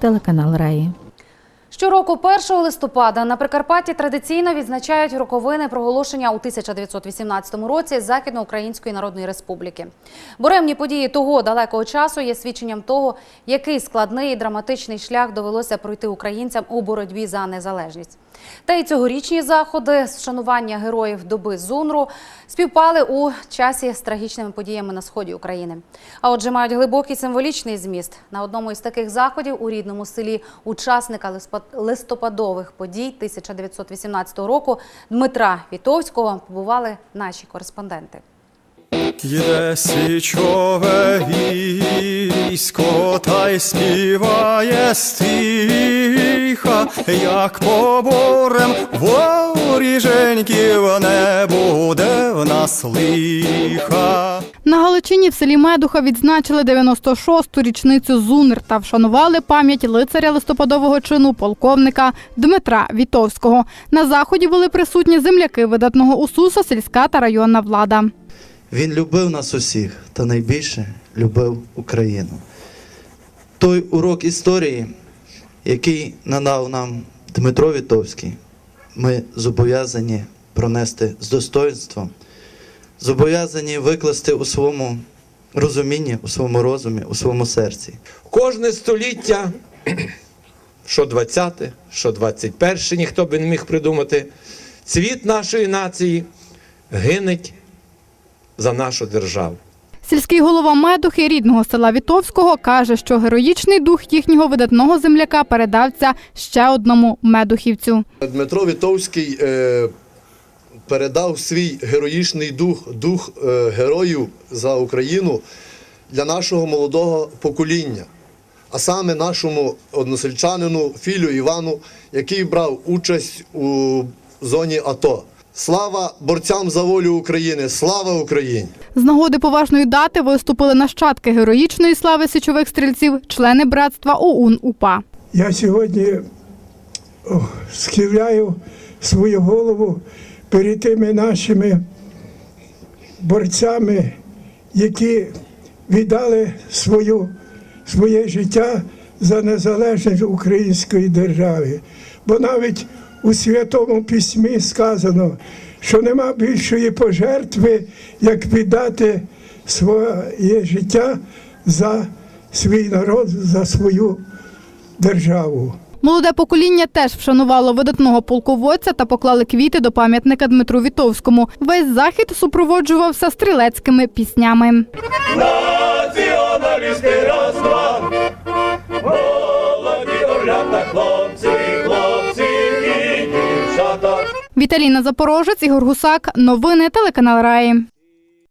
телеканал Раї. Щороку 1 листопада на Прикарпатті традиційно відзначають роковини проголошення у 1918 році Західноукраїнської Народної Республіки. Буремні події того далекого часу є свідченням того, який складний і драматичний шлях довелося пройти українцям у боротьбі за незалежність. Та й цьогорічні заходи з вшанування героїв доби Зунру співпали у часі з трагічними подіями на сході України. А отже, мають глибокий символічний зміст. На одному із таких заходів у рідному селі учасника листопад- листопадових подій 1918 року Дмитра Вітовського побували наші кореспонденти. Йде військо, та й співає стиха, як поборем воріженьків не буде в нас лиха. На Галичині в селі Медуха відзначили 96-ту річницю ЗУНР та вшанували пам'ять лицаря листопадового чину полковника Дмитра Вітовського. На заході були присутні земляки видатного УСУСа, сільська та районна влада. Він любив нас усіх та найбільше любив Україну. Той урок історії, який надав нам Дмитро Вітовський, ми зобов'язані пронести з достоинством, зобов'язані викласти у своєму розумінні, у своєму розумі, у своєму серці. Кожне століття, що 20-те, що 21 ніхто би не міг придумати, цвіт нашої нації гинеть за нашу державу. Сільський голова Медухи рідного села Вітовського каже, що героїчний дух їхнього видатного земляка передався ще одному медухівцю. Дмитро Вітовський е, передав свій героїчний дух, дух е, героїв за Україну для нашого молодого покоління, а саме нашому односельчанину Філю Івану, який брав участь у зоні АТО. Слава борцям за волю України! Слава Україні! З нагоди поважної дати виступили нащадки героїчної слави січових стрільців, члени братства ОУН УПА. Я сьогодні схиляю свою голову перед тими нашими борцями, які віддали свою, своє життя за незалежність української держави. Бо навіть у Святому Письмі сказано, що нема більшої пожертви, як віддати своє життя за свій народ, за свою державу. Молоде покоління теж вшанувало видатного полководця та поклали квіти до пам'ятника Дмитру Вітовському. Весь захід супроводжувався стрілецькими піснями. Націоналісти раз, два, Віталіна Запорожець, Ігор Гусак. Новини телеканал Раї.